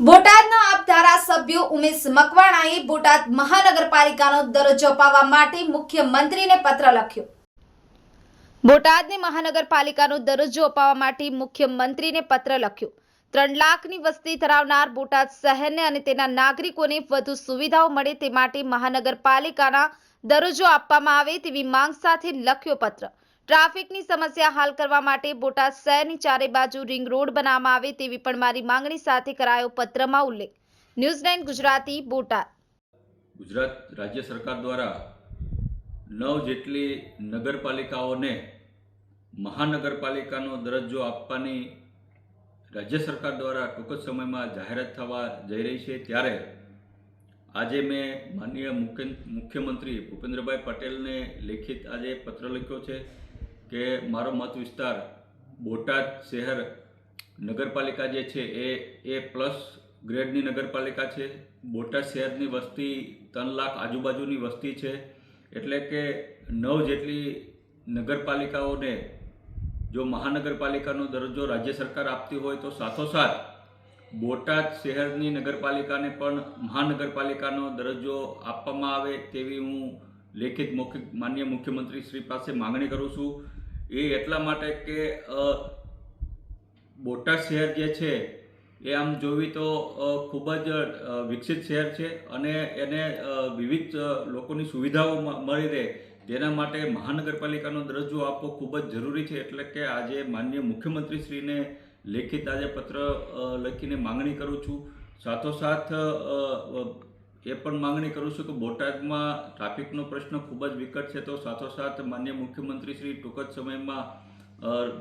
બોટાદના આપ ધારાસભ્ય ઉમેશ મકવાણાએ બોટાદ મહાનગરપાલિકાનો દરજ્જો અપાવવા માટે મુખ્યમંત્રીને પત્ર લખ્યો. બોટાદની મહાનગરપાલિકાનો દરજ્જો અપાવવા માટે મુખ્યમંત્રીને પત્ર લખ્યો. ત્રણ લાખની વસ્તી ધરાવનાર બોટાદ શહેરને અને તેના નાગરિકોને વધુ સુવિધાઓ મળે તે માટે મહાનગરપાલિકાના દરજ્જો આપવામાં આવે તેવી માંગ સાથે લખ્યો પત્ર. ટ્રાફિકની સમસ્યા હાલ કરવા માટે બોટાદ શહેરની ચારે બાજુ રિંગ રોડ બનાવવામાં આવે તેવી પણ મારી માંગણી સાથે કરાયો પત્રમાં ઉલ્લેખ. News nine Gujarati, Botad. Gujarat રાજ્ય સરકાર દ્વારા નવ જેટલી નગરપાલિકાઓને મહાનગરપાલિકાનો દરજ્જો આપવાની રાજ્ય સરકાર દ્વારા ટૂંક જ સમયમાં જાહેરાત થવા જઈ રહી છે. ત્યારે આજે મેં માનનીય મુખ્ય મુખ્યમંત્રી ભૂપેન્દ્રભાઈ પટેલને લેખિત આજે પત્ર લખ્યો છે. કે મારો મત વિસ્તાર બોટાદ શહેર નગરપાલિકા જે છે એ એ પ્લસ ગ્રેડની નગરપાલિકા છે. બોટાદ શહેરની વસ્તી ત્રણ લાખ આજુબાજુની વસ્તી છે. એટલે કે નવ જેટલી નગરપાલિકાઓને જો મહાનગરપાલિકાનો દરજ્જો રાજ્ય સરકાર આપતી હોય તો સાથોસાથ બોટાદ શહેરની નગરપાલિકાને પણ મહાનગરપાલિકાનો દરજ્જો આપવામાં આવે તેવી હું લેખિત મૌખિક માન્ય મુખ્યમંત્રી શ્રી પાસે માગણી કરું છું. એ એટલા માટે કે બોટાદ શહેર જે છે, એ આમ જોવી તો ખૂબ જ વિકસિત શહેર છે અને એને વિવિધ લોકોની સુવિધાઓ મળી રહે. જેના માટે મહાનગરપાલિકાનો દરજ્જો આપવો ખૂબ જ જરૂરી છે. એટલે કે આજે માનનીય મુખ્યમંત્રીશ્રીને લેખિત આજે પત્ર લખીને માંગણી કરું છું. સાથોસાથ એ પણ માંગણી કરું છું કે બોટાદમાં ટ્રાફિકનો પ્રશ્ન ખૂબ જ વિકટ છે. તો સાથોસાથ માન્ય મુખ્યમંત્રી શ્રી ટૂંક જ સમયમાં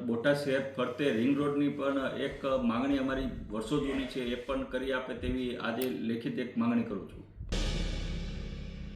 બોટાદ શહેર ફરતે રિંગ રોડની પણ એક માંગણી અમારી વર્ષો જૂની છે. એ પણ કરી આપે તેવી આજે લેખિત એક માંગણી કરું છું.